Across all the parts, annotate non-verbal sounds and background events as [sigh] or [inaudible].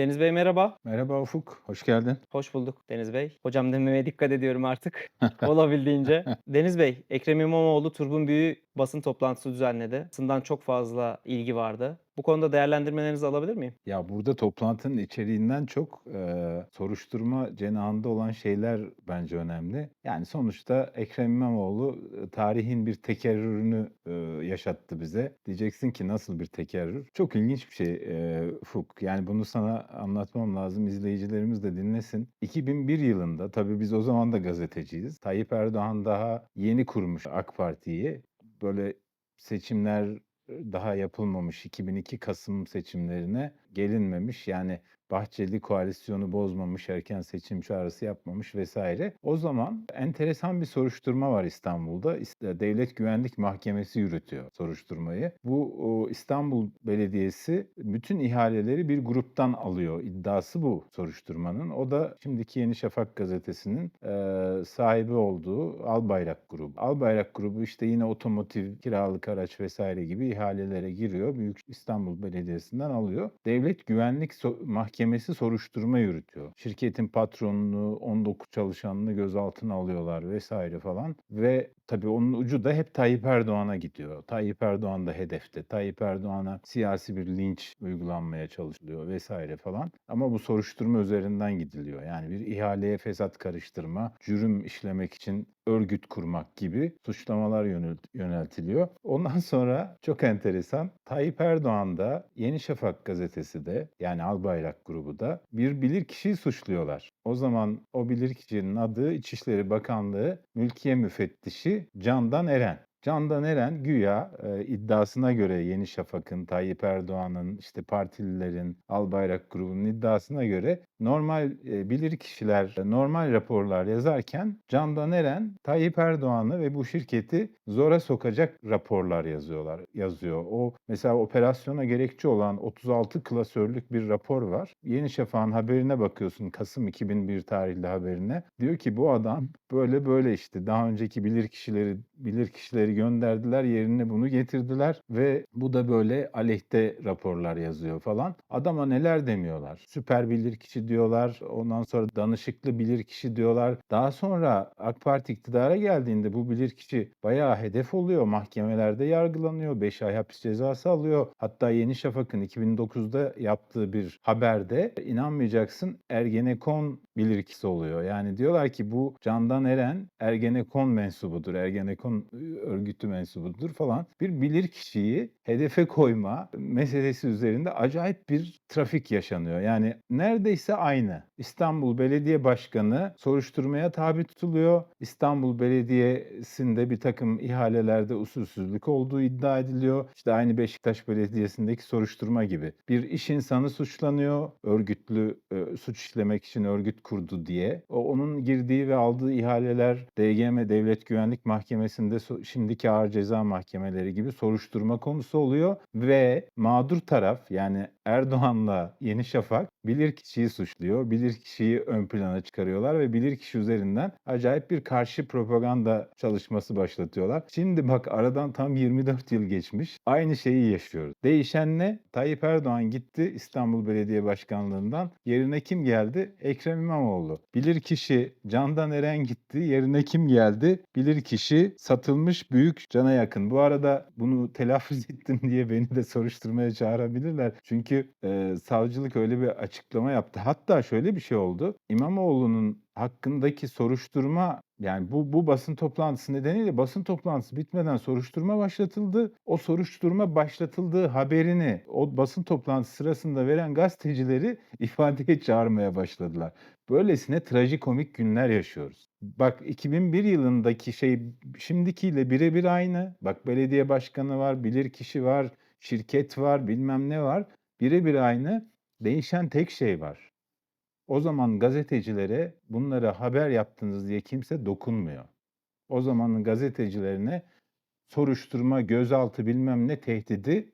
Deniz Bey merhaba. Merhaba Ufuk, hoş geldin. Hoş bulduk Deniz Bey. Hocam dememeye dikkat ediyorum artık [laughs] olabildiğince. [laughs] Deniz Bey, Ekrem İmamoğlu Turbun Büyü basın toplantısı düzenledi. Basından çok fazla ilgi vardı. Bu konuda değerlendirmelerinizi alabilir miyim? Ya burada toplantının içeriğinden çok eee, soruşturma cenahında olan şeyler bence önemli. Yani sonuçta Ekrem İmamoğlu e, tarihin bir tekerrürünü e, yaşattı bize. Diyeceksin ki nasıl bir tekerrür? Çok ilginç bir şey e, Ufuk. Yani bunu sana anlatmam lazım. İzleyicilerimiz de dinlesin. 2001 yılında tabii biz o zaman da gazeteciyiz. Tayyip Erdoğan daha yeni kurmuş AK Parti'yi. Böyle seçimler daha yapılmamış 2002 Kasım seçimlerine gelinmemiş. Yani Bahçeli koalisyonu bozmamış, erken seçim çağrısı yapmamış vesaire. O zaman enteresan bir soruşturma var İstanbul'da. İst- Devlet Güvenlik Mahkemesi yürütüyor soruşturmayı. Bu İstanbul Belediyesi bütün ihaleleri bir gruptan alıyor. İddiası bu soruşturmanın. O da şimdiki Yeni Şafak gazetesinin eee, sahibi olduğu Albayrak grubu. Albayrak grubu işte yine otomotiv, kiralık araç vesaire gibi ihalelere giriyor. Büyük İstanbul Belediyesi'nden alıyor. Devlet Güvenlik So- Mahkemesi soruşturma yürütüyor. Şirketin patronunu, 19 çalışanını gözaltına alıyorlar vesaire falan. Ve tabii onun ucu da hep Tayyip Erdoğan'a gidiyor. Tayyip Erdoğan da hedefte. Tayyip Erdoğan'a siyasi bir linç uygulanmaya çalışılıyor vesaire falan. Ama bu soruşturma üzerinden gidiliyor. Yani bir ihaleye fesat karıştırma, cürüm işlemek için örgüt kurmak gibi suçlamalar yönelt- yöneltiliyor. Ondan [laughs] sonra çok enteresan Tayyip Erdoğan da Yeni Şafak gazetesi de yani Albayrak grubu da bir bilirkişiyi suçluyorlar. O zaman o bilirkişinin adı İçişleri Bakanlığı Mülkiye Müfettişi Candan Eren. Candan Eren güya e, iddiasına göre Yeni Şafak'ın, Tayyip Erdoğan'ın, işte partililerin, Albayrak grubunun iddiasına göre normal e, bilirkişiler e, normal raporlar yazarken Candan Eren Tayyip Erdoğan'ı ve bu şirketi zora sokacak raporlar yazıyorlar yazıyor. O mesela operasyona gerekçe olan 36 klasörlük bir rapor var. Yeni Şafak'ın haberine bakıyorsun Kasım 2001 tarihli haberine. Diyor ki bu adam böyle böyle işte daha önceki bilirkişileri bilirkişileri gönderdiler yerine bunu getirdiler ve bu da böyle aleyhte raporlar yazıyor falan. Adama neler demiyorlar. Süper bilirkişi diyorlar. Ondan sonra danışıklı bilirkişi diyorlar. Daha sonra AK Parti iktidara geldiğinde bu bilirkişi bayağı hedef oluyor. Mahkemelerde yargılanıyor. 5 ay hapis cezası alıyor. Hatta Yeni Şafak'ın 2009'da yaptığı bir haberde inanmayacaksın Ergenekon bilirkişisi oluyor. Yani diyorlar ki bu Candan Eren Ergenekon mensubudur. Ergenekon örgütü mensubudur falan. Bir bilirkişiyi hedefe koyma meselesi üzerinde acayip bir trafik yaşanıyor. Yani neredeyse aynı. İstanbul Belediye Başkanı soruşturmaya tabi tutuluyor. İstanbul Belediyesi'nde bir takım ihalelerde usulsüzlük olduğu iddia ediliyor. İşte aynı Beşiktaş Belediyesi'ndeki soruşturma gibi. Bir iş insanı suçlanıyor. Örgütlü e, suç işlemek için örgüt kurdu diye. O onun girdiği ve aldığı ihaleler DGM Devlet Güvenlik Mahkemesi'nde şimdiki ağır ceza mahkemeleri gibi soruşturma konusu oluyor ve mağdur taraf yani Erdoğan'la Yeni Şafak bilirkişiyi suçluyor. Bilirkişiyi ön plana çıkarıyorlar ve bilirkişi üzerinden acayip bir karşı propaganda çalışması başlatıyorlar. Şimdi bak aradan tam 24 yıl geçmiş. Aynı şeyi yaşıyoruz. Değişen ne? Tayyip Erdoğan gitti İstanbul Belediye Başkanlığından. Yerine kim geldi? Ekrem İmamoğlu. Bilirkişi Candan Eren gitti. Yerine kim geldi? Bilirkişi satılmış büyük cana yakın. Bu arada bunu telaffuz [laughs] ettim diye beni de soruşturmaya çağırabilirler. Çünkü e, savcılık öyle bir açıklama yaptı. Hatta şöyle bir şey oldu. İmamoğlu'nun hakkındaki soruşturma yani bu bu basın toplantısı nedeniyle basın toplantısı bitmeden soruşturma başlatıldı. O soruşturma başlatıldığı haberini o basın toplantısı sırasında veren gazetecileri [laughs] ifadeye çağırmaya başladılar. Böylesine trajikomik günler yaşıyoruz. Bak 2001 yılındaki şey şimdikiyle birebir aynı. Bak belediye başkanı var, bilirkişi var, şirket var, bilmem ne var. Birebir aynı. Değişen tek şey var. O zaman gazetecilere bunlara haber yaptınız diye kimse dokunmuyor. O zamanın gazetecilerine soruşturma, gözaltı bilmem ne tehdidi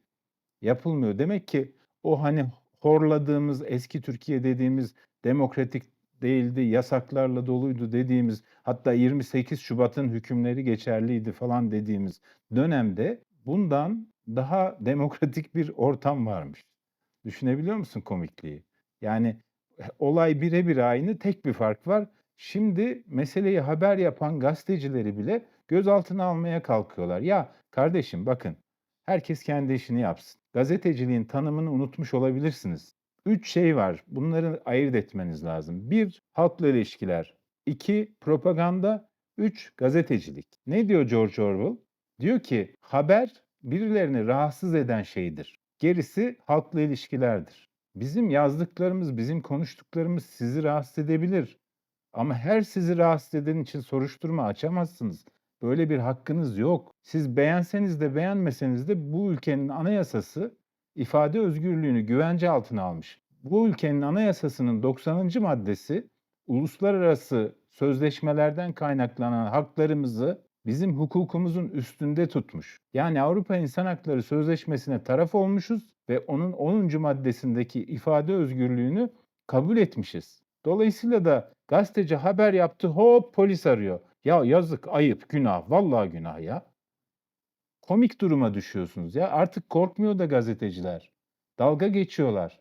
yapılmıyor. Demek ki o hani horladığımız eski Türkiye dediğimiz demokratik değildi, yasaklarla doluydu dediğimiz hatta 28 Şubat'ın hükümleri geçerliydi falan dediğimiz dönemde bundan daha [laughs] demokratik bir ortam varmış. Düşünebiliyor musun komikliği? Yani olay birebir aynı, tek bir fark var. Şimdi meseleyi haber yapan gazetecileri bile gözaltına almaya kalkıyorlar. Ya kardeşim bakın, herkes kendi işini yapsın. Gazeteciliğin tanımını unutmuş olabilirsiniz. 3 şey var. Bunları ayırt etmeniz lazım. 1 halkla ilişkiler, 2 propaganda, 3 gazetecilik. Ne diyor George Orwell? Diyor ki haber birilerini rahatsız eden şeydir. Gerisi halkla ilişkilerdir. Bizim yazdıklarımız, bizim konuştuklarımız sizi rahatsız edebilir. Ama her sizi rahatsız eden için soruşturma açamazsınız. Böyle bir hakkınız yok. Siz beğenseniz de beğenmeseniz de bu ülkenin anayasası ifade özgürlüğünü güvence altına almış. Bu ülkenin anayasasının 90. maddesi uluslararası sözleşmelerden kaynaklanan haklarımızı bizim hukukumuzun üstünde tutmuş. Yani Avrupa İnsan Hakları Sözleşmesi'ne taraf olmuşuz ve onun 10. maddesindeki ifade özgürlüğünü kabul etmişiz. Dolayısıyla da gazeteci haber yaptı, hop polis arıyor. Ya yazık, ayıp, günah, vallahi günah ya. Komik duruma düşüyorsunuz ya. Artık korkmuyor da gazeteciler. Dalga geçiyorlar.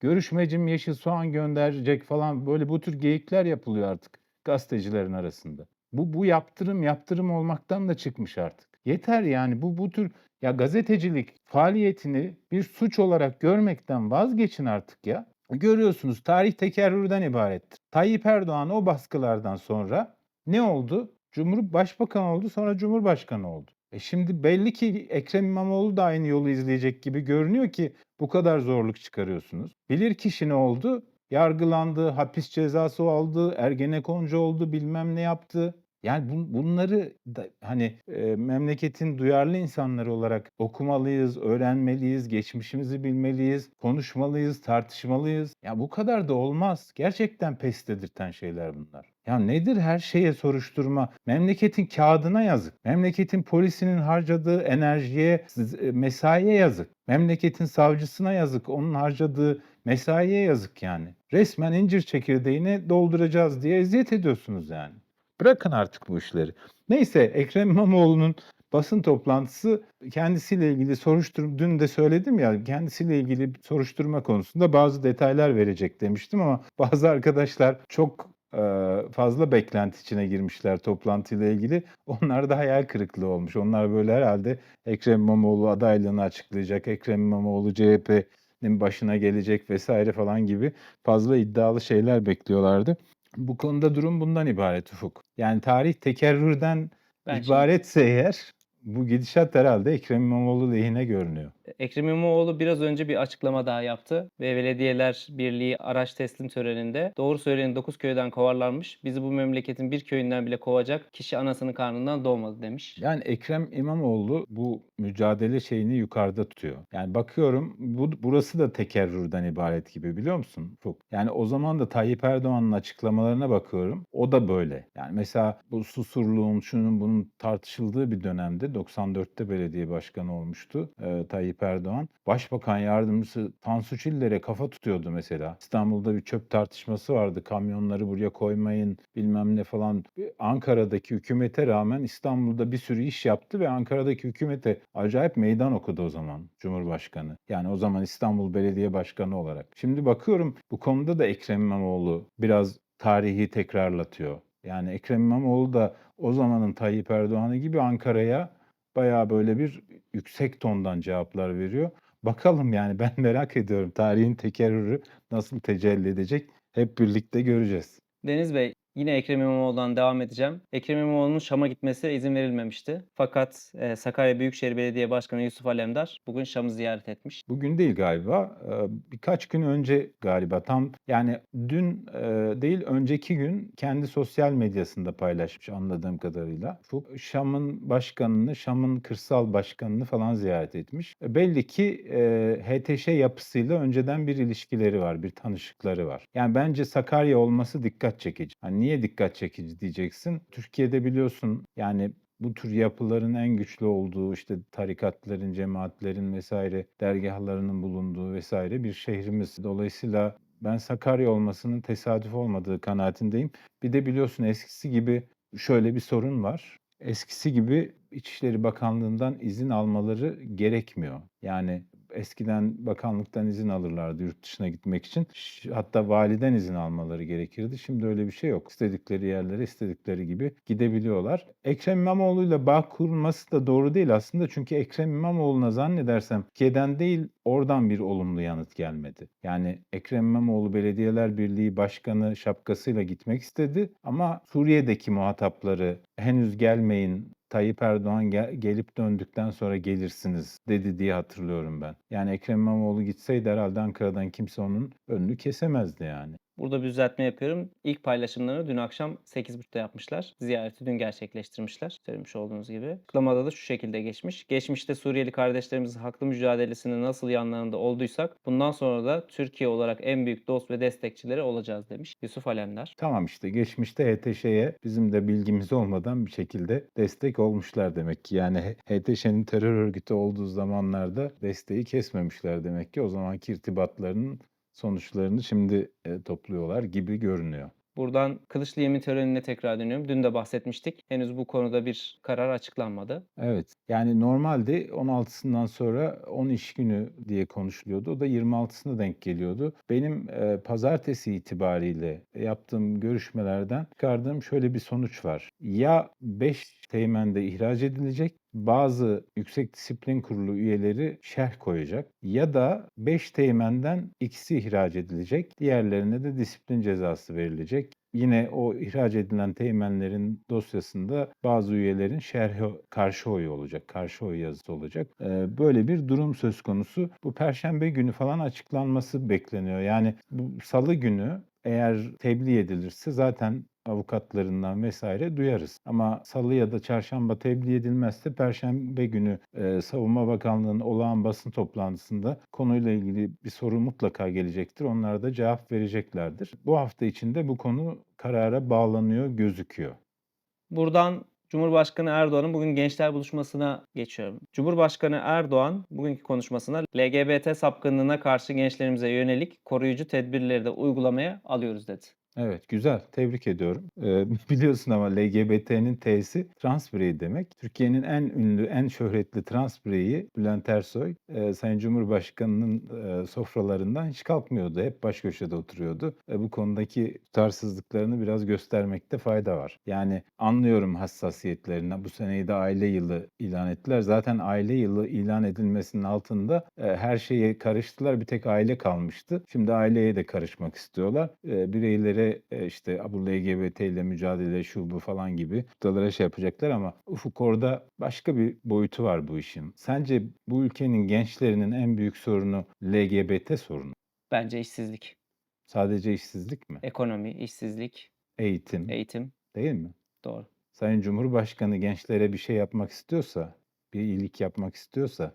Görüşmecim yeşil soğan gönderecek falan böyle bu tür geyikler yapılıyor artık gazetecilerin arasında. Bu bu yaptırım yaptırım olmaktan da çıkmış artık. Yeter yani bu bu tür ya gazetecilik faaliyetini bir suç olarak görmekten vazgeçin artık ya. Görüyorsunuz tarih tekerrürden ibarettir. Tayyip Erdoğan o baskılardan sonra ne oldu? Cumhur Başbakan oldu sonra Cumhurbaşkanı oldu. E şimdi belli ki Ekrem İmamoğlu da aynı yolu izleyecek gibi görünüyor ki bu kadar zorluk çıkarıyorsunuz. Bilirkişi ne oldu? Yargılandı, hapis cezası aldı, Ergenekoncu oldu, bilmem ne yaptı. Yani bun bunları da hani, eee, memleketin duyarlı insanları olarak okumalıyız, öğrenmeliyiz, geçmişimizi bilmeliyiz, konuşmalıyız, tartışmalıyız. Ya bu kadar da olmaz. Gerçekten pes dedirten şeyler bunlar. Ya nedir her şeye soruşturma? Memleketin kağıdına yazık. Memleketin polisinin harcadığı enerjiye, eee, mesaiye yazık. Memleketin savcısına yazık. Onun harcadığı mesaiye yazık yani. Resmen incir çekirdeğini dolduracağız diye eziyet ediyorsunuz yani. Bırakın artık bu işleri. Neyse Ekrem İmamoğlu'nun basın toplantısı kendisiyle ilgili soruşturma dün de söyledim ya kendisiyle ilgili soruşturma konusunda bazı detaylar verecek demiştim ama [laughs] bazı arkadaşlar çok, eee, fazla beklenti içine girmişler toplantıyla ilgili. Onlar da hayal kırıklığı olmuş. Onlar böyle herhâlde Ekrem İmamoğlu adaylığını açıklayacak, Ekrem İmamoğlu CHP'nin başına gelecek vs. falan gibi fazla iddialı şeyler bekliyorlardı. Bu konuda durum bundan ibaret Ufuk. Yani tarih tekerrürden Ben şimdi ibaretse eğer bu gidişat herhâlde Ekrem İmamoğlu lehine görünüyor. E Ekrem İmamoğlu biraz önce bir açıklama daha yaptı ve Belediyeler Birliği araç teslim töreninde "Doğru söyleyen 9 köyden kovarlarmış. Bizi bu memleketin bir köyünden bile kovacak kişi anasının karnından doğmadı." demiş. Yani Ekrem İmamoğlu bu mücadele şeyini yukarıda tutuyor. Yani bakıyorum bu burası da tekerrürden ibaret gibi biliyor musun Ufuk? Yani o zaman da Tayyip Erdoğan'ın açıklamalarına bakıyorum. O da böyle. Yani mesela bu Susurluğun, şunun bunun tartışıldığı bir dönemde 94'te belediye başkanı olmuştu, eee, Tayyip Erdoğan. Başbakan yardımcısı Tansu Çiller'e kafa tutuyordu mesela. İstanbul'da bir çöp tartışması vardı. Kamyonları buraya koymayın, bilmem ne falan. Ankara'daki hükümete rağmen İstanbul'da bir sürü iş yaptı ve Ankara'daki hükümete acayip meydan okudu o zaman Cumhurbaşkanı. Yani o zaman İstanbul Belediye Başkanı olarak. Şimdi bakıyorum bu konuda da Ekrem İmamoğlu biraz tarihi tekrarlatıyor. Yani Ekrem İmamoğlu da o zamanın Tayyip Erdoğan'ı gibi Ankara'ya bayağı böyle bir yüksek tondan cevaplar veriyor. Bakalım yani ben [laughs] merak ediyorum tarihin tekerrürü nasıl tecelli edecek? Hep birlikte göreceğiz. Deniz Bey, yine Ekrem İmamoğlu'dan devam edeceğim. Ekrem İmamoğlu'nun Şam'a gitmesine izin verilmemişti. Fakat, eee, Sakarya Büyükşehir Belediye Başkanı Yusuf Alemdar bugün Şam'ı ziyaret etmiş. Bugün değil galiba. Eee, birkaç gün önce galiba tam yani dün, eee, değil önceki gün kendi sosyal medyasında paylaşmış anladığım kadarıyla. Şam'ın başkanını, Şam'ın kırsal başkanını falan ziyaret etmiş. E, belli ki, eee, HTŞ yapısıyla önceden bir ilişkileri var, bir tanışıkları var. Yani bence Sakarya olması dikkat çekici. Hani niye dikkat çekici diyeceksin? Türkiye'de biliyorsun yani bu tür yapıların en güçlü olduğu, işte tarikatların, cemaatlerin vs. dergâhlarının bulunduğu vs. bir şehrimiz. Dolayısıyla ben Sakarya olmasının tesadüf olmadığı kanaatindeyim. Bir de biliyorsun eskisi gibi şöyle bir sorun var. Eskisi gibi İçişleri Bakanlığı'ndan izin almaları gerekmiyor. Yani eskiden bakanlıktan izin alırlardı yurt dışına gitmek için. Hatta validen izin almaları gerekirdi. Şimdi öyle bir şey yok. İstedikleri yerlere istedikleri gibi gidebiliyorlar. Ekrem İmamoğlu'yla bağ kurulması da doğru değil aslında. Çünkü Ekrem İmamoğlu'na zannedersem Türkiye'den değil oradan bir olumlu yanıt gelmedi. Yani Ekrem İmamoğlu Belediyeler Birliği Başkanı şapkasıyla gitmek istedi ama Suriye'deki muhatapları henüz gelmeyin Tayyip Erdoğan gel- gelip döndükten sonra gelirsiniz dedi diye hatırlıyorum ben. Yani Ekrem İmamoğlu gitseydi herhalde Ankara'dan kimse onun önünü kesemezdi yani. Burada bir düzeltme yapıyorum. İlk paylaşımlarını dün akşam 8.30'da yapmışlar. Ziyareti dün gerçekleştirmişler. Söylemiş olduğunuz gibi. Açıklamada da şu şekilde geçmiş. Geçmişte Suriyeli kardeşlerimizin haklı mücadelesinin nasıl yanlarında olduysak bundan sonra da Türkiye olarak en büyük dost ve destekçileri olacağız demiş Yusuf Alemdar. Tamam işte geçmişte HTŞ'ye bizim de bilgimiz olmadan bir şekilde destek olmuşlar demek ki. Yani HTŞ'nin terör örgütü olduğu zamanlarda desteği kesmemişler demek ki. O zamanki irtibatlarının sonuçlarını şimdi e, topluyorlar gibi görünüyor. Buradan Kılıçlı yemin törenine tekrar dönüyorum. Dün de bahsetmiştik. Henüz bu konuda bir karar açıklanmadı. Evet. Yani normalde 16'sından sonra 10 iş günü diye konuşuluyordu. O da 26'sına denk geliyordu. Benim e, pazartesi itibariyle yaptığım görüşmelerden çıkardığım şöyle bir sonuç var. Ya 5 teğmende ihraç edilecek bazı Yüksek Disiplin Kurulu üyeleri şerh koyacak ya da 5 teğmenden ikisi ihraç edilecek. Diğerlerine de disiplin cezası verilecek. Yine o ihraç edilen teğmenlerin dosyasında bazı üyelerin şerhi karşı oyu olacak, karşı oy yazısı olacak. Ee, böyle bir durum söz konusu. Bu perşembe günü falan açıklanması bekleniyor. Yani bu salı günü eğer tebliğ edilirse zaten avukatlarından vesaire duyarız. Ama salı ya da çarşamba tebliğ edilmezse perşembe günü e, Savunma Bakanlığı'nın olağan basın toplantısında konuyla ilgili bir soru mutlaka gelecektir. Onlar da cevap vereceklerdir. Bu hafta içinde bu konu karara bağlanıyor gözüküyor. Buradan Cumhurbaşkanı Erdoğan'ın bugün gençler buluşmasına geçiyorum. Cumhurbaşkanı Erdoğan bugünkü konuşmasında LGBT sapkınlığına karşı gençlerimize yönelik koruyucu tedbirleri de uygulamaya alıyoruz dedi. Evet, güzel. Tebrik ediyorum. Ee, [laughs] biliyorsun ama LGBT'nin T'si trans birey demek. Türkiye'nin en ünlü, en şöhretli trans bireyi Bülent Ersoy, e, Sayın Cumhurbaşkanı'nın e, sofralarından hiç kalkmıyordu. Hep baş köşede oturuyordu. E, bu konudaki tutarsızlıklarını biraz göstermekte fayda var. Yani anlıyorum hassasiyetlerini. Bu seneyi de aile yılı ilan ettiler. Zaten aile yılı ilan edilmesinin altında e, her şeye karıştılar. Bir tek aile kalmıştı. Şimdi aileye de karışmak istiyorlar. E, bireylere e, işte bu LGBT ile mücadele şu bu falan gibi noktalara şey yapacaklar ama ufuk orada başka bir boyutu var bu işin. Sence bu ülkenin gençlerinin en büyük sorunu LGBT sorunu? Bence işsizlik, Sadece işsizlik mi? ekonomi, işsizlik, Eğitim, eğitim. değil mi? Doğru. Sayın Cumhurbaşkanı gençlere bir şey yapmak istiyorsa, bir iyilik yapmak istiyorsa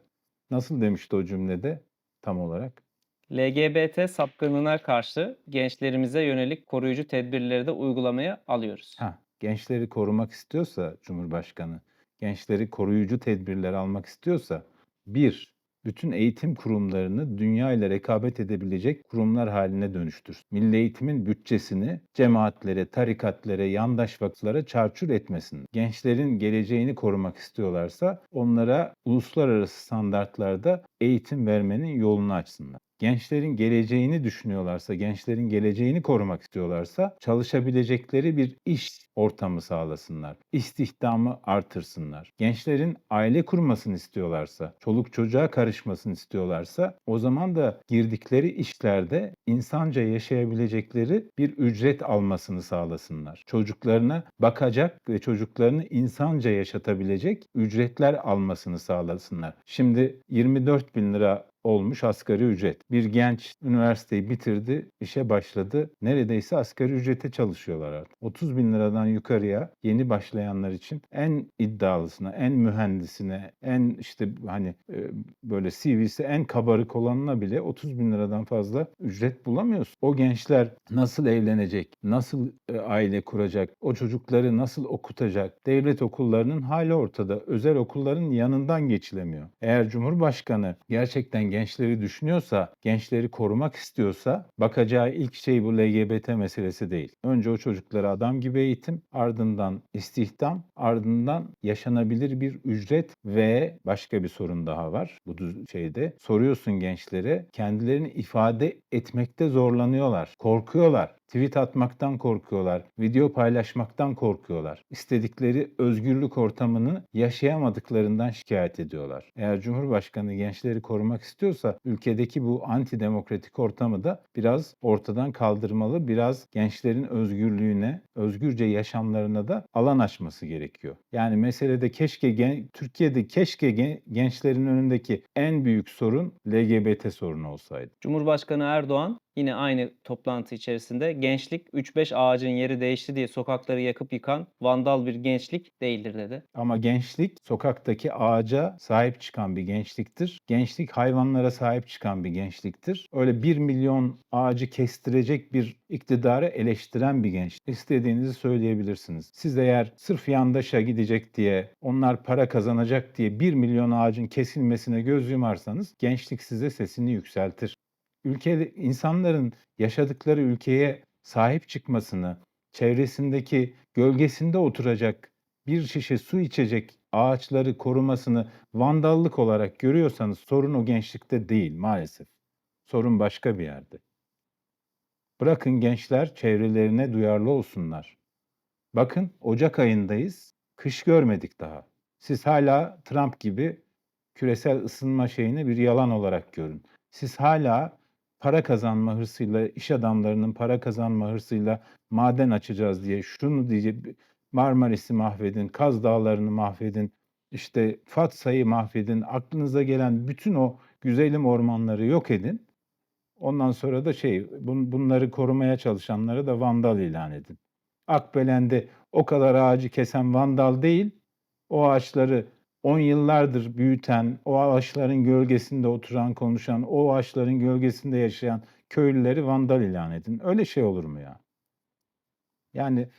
nasıl demişti o cümlede tam olarak? LGBT sapkınlığına karşı gençlerimize yönelik koruyucu tedbirleri de uygulamaya alıyoruz. Ha, gençleri korumak istiyorsa Cumhurbaşkanı, gençleri koruyucu tedbirler almak istiyorsa bir, bütün eğitim kurumlarını dünya ile rekabet edebilecek kurumlar haline dönüştür. Milli eğitimin bütçesini cemaatlere, tarikatlere, yandaş vakıflara çarçur etmesin. Gençlerin geleceğini korumak istiyorlarsa onlara uluslararası standartlarda eğitim vermenin yolunu açsınlar gençlerin geleceğini düşünüyorlarsa, gençlerin geleceğini korumak istiyorlarsa çalışabilecekleri bir iş ortamı sağlasınlar. İstihdamı artırsınlar. Gençlerin aile kurmasını istiyorlarsa, çoluk çocuğa karışmasını istiyorlarsa o zaman da girdikleri işlerde insanca yaşayabilecekleri bir ücret almasını sağlasınlar. Çocuklarına bakacak ve çocuklarını insanca yaşatabilecek ücretler almasını sağlasınlar. Şimdi 24 bin lira olmuş asgari ücret. Bir genç üniversiteyi bitirdi, işe başladı. Neredeyse asgari ücrete çalışıyorlar artık. 30 bin liradan yukarıya yeni başlayanlar için en iddialısına, en mühendisine, en işte hani e, böyle CV'si en kabarık olanına bile 30 bin liradan fazla ücret bulamıyorsun. O gençler nasıl evlenecek, nasıl e, aile kuracak, o çocukları nasıl okutacak? Devlet okullarının hali ortada. Özel okulların yanından geçilemiyor. Eğer Cumhurbaşkanı gerçekten gençleri düşünüyorsa, gençleri korumak istiyorsa bakacağı ilk şey bu LGBT meselesi değil. Önce o çocuklara adam gibi eğitim, ardından istihdam, ardından yaşanabilir bir ücret ve başka bir sorun daha var bu şeyde. Soruyorsun gençlere, kendilerini ifade etmekte zorlanıyorlar, korkuyorlar. Tweet atmaktan korkuyorlar, video paylaşmaktan korkuyorlar. İstedikleri özgürlük ortamını yaşayamadıklarından şikayet ediyorlar. Eğer Cumhurbaşkanı gençleri korumak istiyorsa ülkedeki bu antidemokratik ortamı da biraz ortadan kaldırmalı, biraz gençlerin özgürlüğüne, özgürce yaşamlarına da alan açması gerekiyor. Yani meselede keşke gen- Türkiye'de keşke gen- gençlerin önündeki en büyük sorun LGBT sorunu olsaydı. Cumhurbaşkanı Erdoğan yine aynı toplantı içerisinde gençlik 3-5 ağacın yeri değişti diye sokakları yakıp yıkan vandal bir gençlik değildir dedi. Ama gençlik sokaktaki ağaca sahip çıkan bir gençliktir. Gençlik hayvanlara sahip çıkan bir gençliktir. Öyle bir milyon ağacı kestirecek bir iktidarı eleştiren bir genç. İstediğinizi söyleyebilirsiniz. Siz eğer sırf yandaşa gidecek diye, onlar para kazanacak diye bir milyon ağacın kesilmesine göz yumarsanız gençlik size sesini yükseltir. Ülke insanların yaşadıkları ülkeye sahip çıkmasını, çevresindeki gölgesinde oturacak bir şişe su içecek ağaçları korumasını vandallık olarak görüyorsanız sorun o gençlikte değil maalesef. Sorun başka bir yerde. Bırakın gençler çevrelerine duyarlı olsunlar. Bakın Ocak ayındayız. Kış görmedik daha. Siz hala Trump gibi küresel ısınma şeyini bir yalan olarak görün. Siz hala para kazanma hırsıyla, iş adamlarının para kazanma hırsıyla maden açacağız diye şunu diyecek Marmaris'i mahvedin, Kaz Dağları'nı mahvedin, işte Fatsa'yı mahvedin, aklınıza gelen bütün o güzelim ormanları yok edin. Ondan sonra da şey, bun- bunları korumaya çalışanları da vandal ilan edin. Akbelen'de o kadar ağacı kesen vandal değil, o ağaçları 10 yıllardır büyüten, o ağaçların gölgesinde oturan, konuşan, o ağaçların gölgesinde yaşayan köylüleri vandal ilan edin. Öyle şey olur mu ya? Yani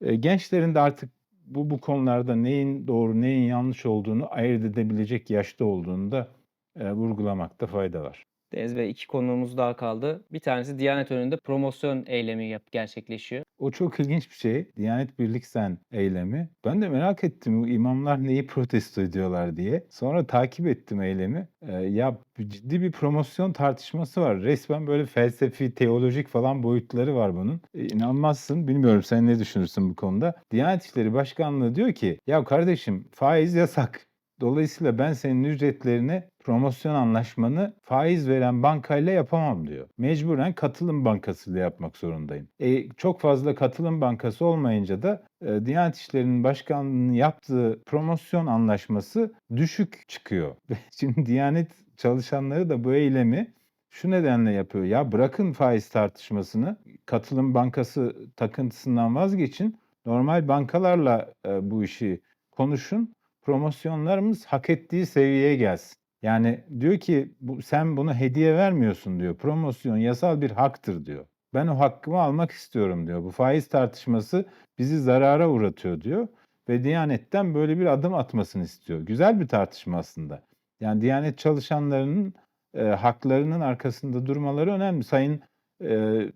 e, gençlerin de artık bu bu konularda neyin doğru, neyin yanlış olduğunu ayırt edebilecek yaşta olduğunu da e, vurgulamakta fayda var. Deniz Bey iki konuğumuz daha kaldı. Bir tanesi Diyanet önünde promosyon eylemi yap gerçekleşiyor. O çok ilginç bir şey. Diyanet Birlik Sen eylemi. Ben de merak ettim bu imamlar neyi protesto ediyorlar diye. Sonra takip ettim eylemi. Ee, ya ciddi bir promosyon tartışması var. Resmen böyle felsefi, teolojik falan boyutları var bunun. E, inanmazsın. Bilmiyorum sen ne düşünürsün bu konuda. Diyanet İşleri Başkanlığı diyor ki ya kardeşim faiz yasak. Dolayısıyla ben senin ücretlerini promosyon anlaşmanı faiz veren bankayla yapamam diyor. Mecburen katılım bankasıyla yapmak zorundayım. E, çok fazla katılım bankası olmayınca da e, Diyanet İşleri'nin başkanlığının yaptığı promosyon anlaşması düşük çıkıyor. [laughs] Şimdi Diyanet çalışanları da bu eylemi şu nedenle yapıyor. Ya bırakın faiz tartışmasını, katılım bankası takıntısından vazgeçin. Normal bankalarla e, bu işi konuşun promosyonlarımız hak ettiği seviyeye gelsin. Yani diyor ki bu, sen bunu hediye vermiyorsun diyor. Promosyon yasal bir haktır diyor. Ben o hakkımı almak istiyorum diyor. Bu faiz tartışması bizi zarara uğratıyor diyor. Ve Diyanet'ten böyle bir adım atmasını istiyor. Güzel bir tartışma aslında. Yani Diyanet çalışanlarının e, haklarının arkasında durmaları önemli. Sayın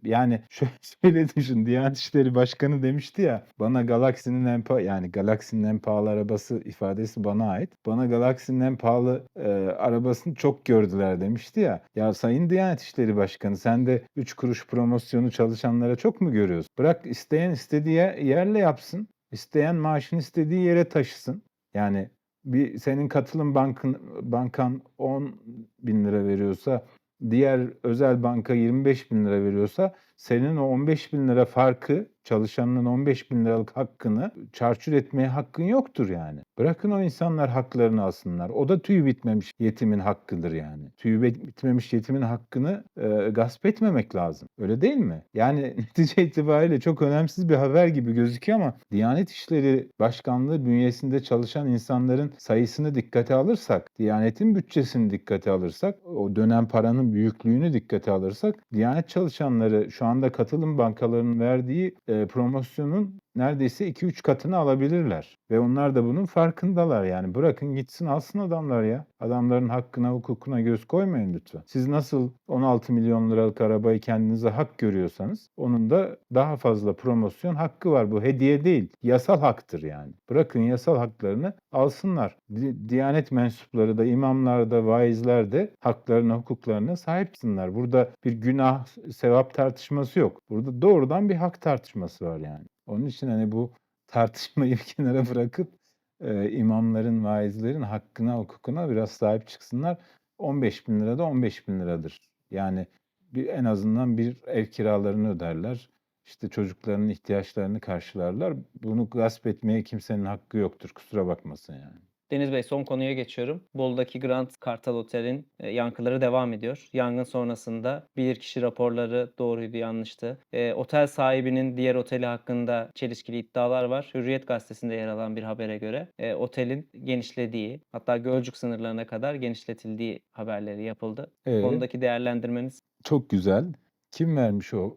yani [laughs] şöyle, düşün Diyanet İşleri Başkanı demişti ya bana galaksinin en pahalı yani galaksinin en pahalı arabası ifadesi bana ait. Bana galaksinin en pahalı e, arabasını çok gördüler demişti ya. Ya Sayın Diyanet İşleri Başkanı sen de 3 kuruş promosyonu çalışanlara çok mu görüyorsun? Bırak isteyen istediği yer- yerle yapsın. İsteyen maaşını istediği yere taşısın. Yani bir senin katılım bankın bankan 10 bin lira veriyorsa diğer özel banka 25 bin lira veriyorsa senin o 15 bin lira farkı çalışanın 15 bin liralık hakkını çarçur etmeye hakkın yoktur yani. Bırakın o insanlar haklarını alsınlar. O da tüyü bitmemiş yetimin hakkıdır yani. Bit- bitmemiş yetimin hakkını e, gasp etmemek lazım. Öyle değil mi? Yani [laughs] netice itibariyle çok önemsiz bir haber gibi gözüküyor ama Diyanet İşleri Başkanlığı bünyesinde çalışan insanların sayısını dikkate alırsak, Diyanet'in bütçesini dikkate alırsak, o dönem paranın büyüklüğünü dikkate alırsak, Diyanet çalışanları şu anda katılım bankalarının verdiği e, promosyonun neredeyse 2-3 katını alabilirler ve onlar da bunun farkındalar yani. Bırakın gitsin alsın adamlar ya. Adamların hakkına, hukukuna göz koymayın lütfen. Siz nasıl 16 milyon liralık arabayı kendinize hak görüyorsanız onun da daha fazla promosyon hakkı var. Bu hediye değil, yasal haktır yani. Bırakın yasal haklarını alsınlar. Di- Diyanet mensupları da, imamlar da, vaizler de haklarına, hukuklarına sahipsinler. Burada bir günah, sevap tartışması yok. Burada doğrudan bir hak tartışması var yani. Onun için hani bu tartışmayı bir kenara bırakıp e, imamların, vaizlerin hakkına, hukukuna biraz sahip çıksınlar. 15 bin lira da 15 bin liradır. Yani bir, en azından bir ev kiralarını öderler. İşte çocuklarının ihtiyaçlarını karşılarlar. Bunu gasp etmeye kimsenin hakkı yoktur. Kusura bakmasın yani. Deniz Bey son konuya geçiyorum. Bolu'daki Grand Kartal Otel'in e, yankıları devam ediyor. Yangın sonrasında bilirkişi raporları doğruydu yanlıştı. E, otel sahibinin diğer oteli hakkında çelişkili iddialar var. Hürriyet gazetesinde yer alan bir habere göre e, otelin genişlediği hatta Gölcük sınırlarına kadar genişletildiği haberleri yapıldı. Ee, konudaki değerlendirmeniz çok güzel. Kim vermiş o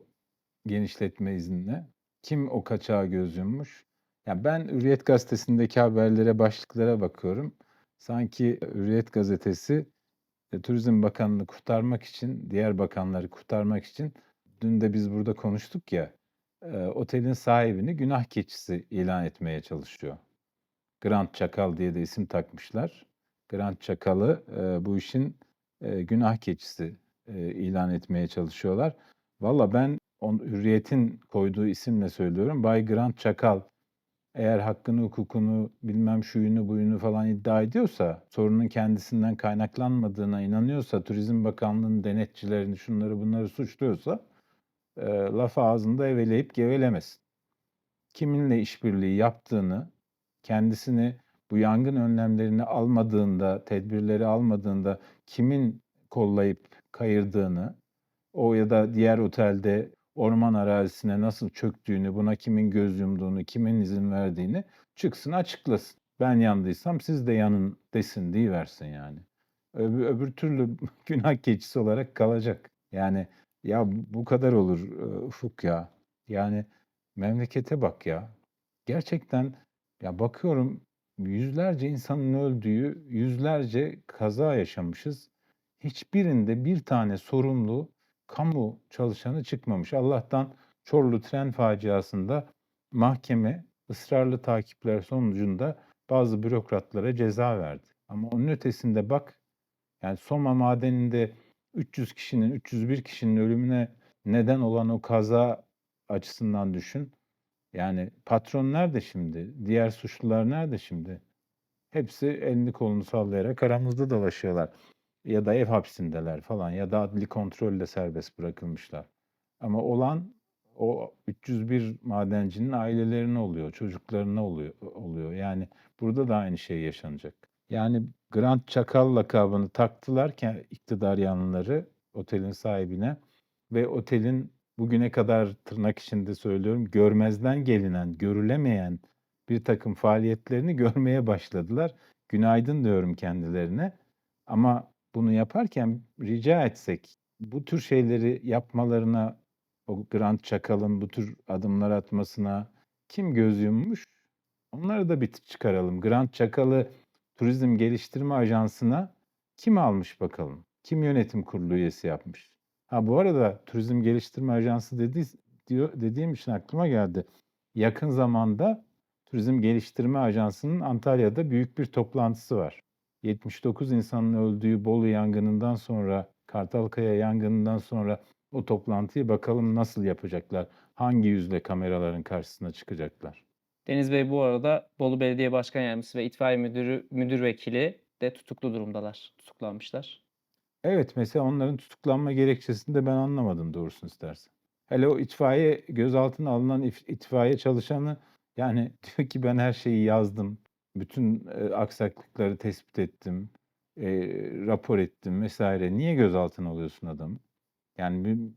genişletme iznini? Kim o kaçağa göz yummuş? Ya ben Hürriyet gazetesindeki haberlere, başlıklara bakıyorum. Sanki Hürriyet gazetesi e, Turizm Bakanı'nı kurtarmak için, diğer bakanları kurtarmak için dün de biz burada konuştuk ya, e, otelin sahibini günah keçisi ilan etmeye çalışıyor. Grand Çakal diye de isim takmışlar. Grand Çakal'ı e, bu işin e, günah keçisi e, ilan etmeye çalışıyorlar. Valla ben on, Hürriyet'in koyduğu isimle söylüyorum. Bay Grand Çakal eğer hakkını, hukukunu, bilmem şuyunu, buyunu falan iddia ediyorsa, sorunun kendisinden kaynaklanmadığına inanıyorsa, Turizm Bakanlığı'nın denetçilerini, şunları bunları suçluyorsa, e, lafı ağzında eveleyip gevelemesin. Kiminle işbirliği yaptığını, kendisini bu yangın önlemlerini almadığında, tedbirleri almadığında kimin kollayıp kayırdığını, o ya da diğer otelde orman arazisine nasıl çöktüğünü, buna kimin göz yumduğunu, kimin izin verdiğini çıksın açıklasın. Ben yandıysam siz de yanın desin versin yani. Öbür, öbür türlü [laughs] günah keçisi olarak kalacak. Yani ya bu kadar olur e, Ufuk ya. Yani memlekete bak ya. Gerçekten ya bakıyorum yüzlerce insanın öldüğü, yüzlerce kaza yaşamışız. Hiçbirinde bir tane sorumlu kamu çalışanı çıkmamış. Allah'tan Çorlu tren faciasında mahkeme ısrarlı takipler sonucunda bazı bürokratlara ceza verdi. Ama onun ötesinde bak yani Soma madeninde 300 kişinin 301 kişinin ölümüne neden olan o kaza açısından düşün. Yani patron nerede şimdi? Diğer suçlular nerede şimdi? Hepsi elini kolunu sallayarak aramızda dolaşıyorlar ya da ev hapsindeler falan ya da adli kontrolle serbest bırakılmışlar. Ama olan o 301 madencinin ailelerine oluyor, çocuklarına oluyor. oluyor. Yani burada da aynı şey yaşanacak. Yani Grand Çakal lakabını taktılar ki iktidar yanlıları otelin sahibine ve otelin bugüne kadar tırnak içinde söylüyorum görmezden gelinen, görülemeyen bir takım faaliyetlerini [laughs] görmeye başladılar. Günaydın diyorum kendilerine. Ama bunu yaparken rica etsek bu tür şeyleri yapmalarına o Grant Çakal'ın bu tür adımlar atmasına kim göz yummuş? Onları da bir çıkaralım. Grant Çakal'ı Turizm Geliştirme Ajansı'na kim almış bakalım? Kim yönetim kurulu üyesi yapmış? Ha bu arada Turizm Geliştirme Ajansı dedi, diyor, dediğim için aklıma geldi. Yakın zamanda Turizm Geliştirme Ajansı'nın Antalya'da büyük bir toplantısı var. 79 insanın öldüğü Bolu yangınından sonra, Kartalkaya yangınından sonra o toplantıyı bakalım nasıl yapacaklar? Hangi yüzle kameraların karşısına çıkacaklar? Deniz Bey bu arada Bolu Belediye Başkan Yardımcısı ve İtfaiye Müdürü müdür vekili de tutuklu durumdalar. Tutuklanmışlar. Evet, mesela onların tutuklanma gerekçesini de ben anlamadım doğrusunu istersen. Hele o itfaiye gözaltına alınan itfaiye çalışanı yani [laughs] diyor ki ben her şeyi yazdım. Bütün e, aksaklıkları tespit ettim. e, rapor ettim vesaire. Niye gözaltına alıyorsun adamı? Yani bir-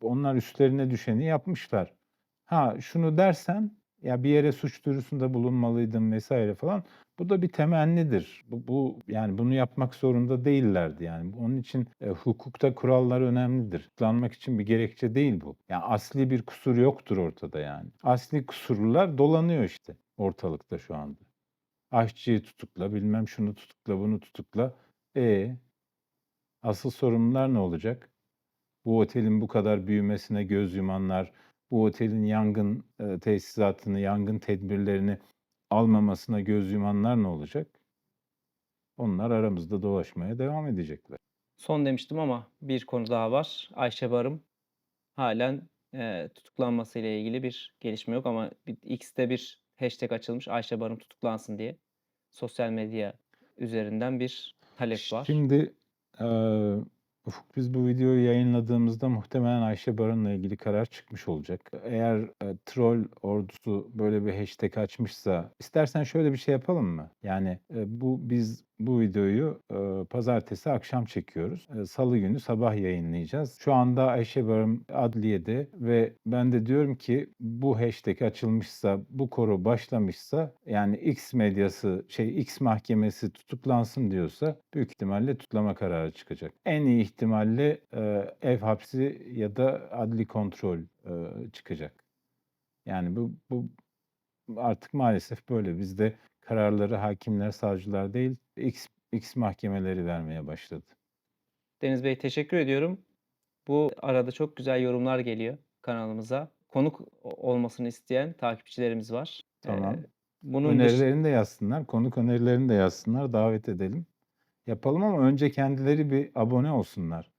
onlar üstlerine düşeni yapmışlar. Ha şunu dersen ya bir yere suç duyurusunda bulunmalıydım vesaire falan. Bu da bir temennidir. Bu, bu yani bunu yapmak zorunda değillerdi yani. Onun için e, hukukta kurallar önemlidir. Tutuklanmak için bir gerekçe değil bu. Yani asli bir kusur yoktur ortada yani. Asli kusurlular dolanıyor işte ortalıkta şu anda. Aşçıyı tutukla, bilmem şunu tutukla, bunu tutukla. E asıl sorumlular ne olacak? Bu otelin bu kadar büyümesine göz yumanlar, bu otelin yangın e, tesisatını, yangın tedbirlerini almamasına göz yumanlar ne olacak? Onlar aramızda dolaşmaya devam edecekler. Son demiştim ama bir konu daha var. Ayşe Barım halen e, tutuklanmasıyla ilgili bir gelişme yok ama X'te bir hashtag açılmış Ayşe Barım tutuklansın diye. Sosyal medya üzerinden bir talep var. Şimdi eee, Ufuk biz bu videoyu yayınladığımızda muhtemelen Ayşe Baran'la ilgili karar çıkmış olacak. Eğer e, troll ordusu böyle bir hashtag açmışsa istersen şöyle bir şey yapalım mı? Yani e, bu biz bu videoyu e, pazartesi akşam çekiyoruz. E, Salı günü sabah yayınlayacağız. Şu anda Ayşe Barım adliyede ve ben de diyorum ki bu hashtag açılmışsa, bu koro başlamışsa yani X medyası şey X mahkemesi tutuklansın diyorsa büyük ihtimalle tutuklama kararı çıkacak. En iyi ihtimalle e, ev hapsi ya da adli kontrol e, çıkacak. Yani bu, bu artık maalesef böyle. Bizde kararları hakimler, savcılar değil X, X mahkemeleri vermeye başladı. Deniz Bey teşekkür ediyorum. Bu arada çok güzel yorumlar geliyor kanalımıza. Konuk olmasını isteyen takipçilerimiz var. Ee, Tamam. bunun dış- Önerilerini de yazsınlar, konuk önerilerini de yazsınlar, davet edelim. Yapalım ama önce kendileri bir abone olsunlar.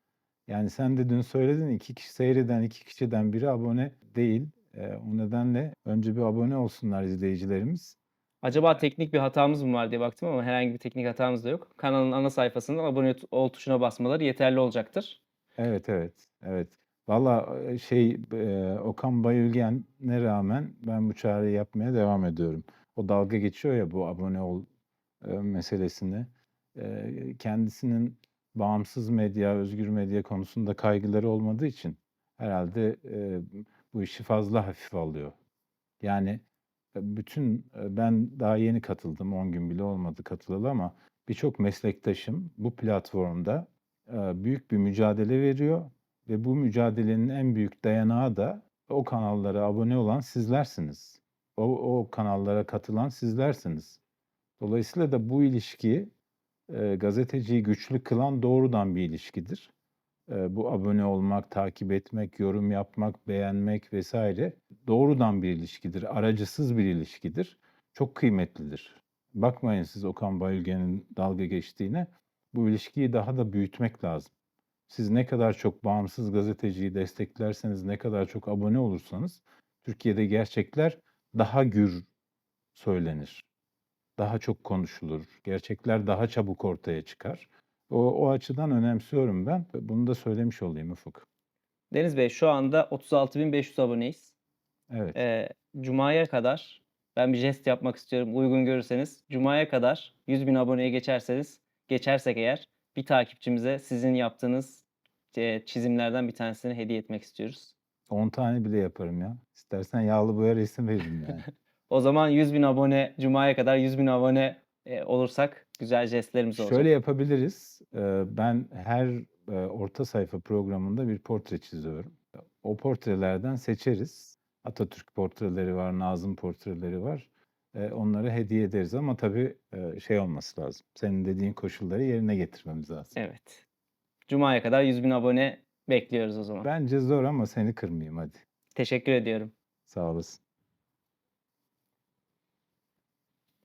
Yani sen de dün söyledin iki kişi seyreden iki kişiden biri abone değil. Ee, o nedenle önce bir abone olsunlar izleyicilerimiz. Acaba teknik bir hatamız mı var diye baktım ama herhangi bir teknik hatamız da yok. Kanalın ana sayfasından abone ol tuşuna basmaları yeterli olacaktır. Evet evet evet. Valla e, şey e, Okan Bayülgen'e rağmen ben bu çağrıyı yapmaya devam ediyorum. O dalga geçiyor ya bu abone ol e, meselesini. E, kendisinin bağımsız medya, özgür medya konusunda kaygıları olmadığı için herhalde e, bu işi fazla hafif alıyor. Yani bütün e, ben daha yeni katıldım 10 gün bile olmadı katılalı ama birçok meslektaşım bu platformda e, büyük bir mücadele veriyor ve bu mücadelenin en büyük dayanağı da o kanallara abone olan sizlersiniz. O, o kanallara katılan sizlersiniz. Dolayısıyla da bu ilişki e, gazeteciyi güçlü kılan doğrudan bir ilişkidir. Bu abone olmak, takip etmek, yorum yapmak, beğenmek vesaire doğrudan bir ilişkidir. Aracısız bir ilişkidir. Çok kıymetlidir. Bakmayın siz Okan Bayülgen'in dalga geçtiğine. Bu ilişkiyi daha da büyütmek lazım. Siz ne kadar çok bağımsız gazeteciyi desteklerseniz, ne kadar çok abone olursanız Türkiye'de gerçekler daha gür söylenir. Daha çok konuşulur. Gerçekler daha çabuk ortaya çıkar. O, o açıdan önemsiyorum ben. Bunu da söylemiş olayım Ufuk. Deniz Bey şu anda 36.500 aboneyiz. Evet. Ee, Cuma'ya kadar ben bir jest yapmak istiyorum uygun görürseniz. Cuma'ya kadar 100.000 aboneye geçerseniz, geçersek eğer bir takipçimize sizin yaptığınız e, çizimlerden bir tanesini hediye etmek istiyoruz. 10 tane bile yaparım ya. İstersen yağlı boya resim veririm yani. [laughs] O zaman 100.000 abone Cuma'ya kadar 100.000 abone e, olursak güzel jestlerimiz olacak. Şöyle yapabiliriz. Ee, Ben her e, orta sayfa programında bir portre çiziyorum. O portrelerden seçeriz. Atatürk portreleri var, Nazım portreleri var. Ee, Onları hediye ederiz ama tabii e, şey olması lazım. Senin dediğin koşulları yerine getirmemiz lazım. Evet. Cuma'ya kadar 100.000 abone bekliyoruz o zaman. Bence zor ama seni kırmayayım hadi. Teşekkür ediyorum. Sağ olasın.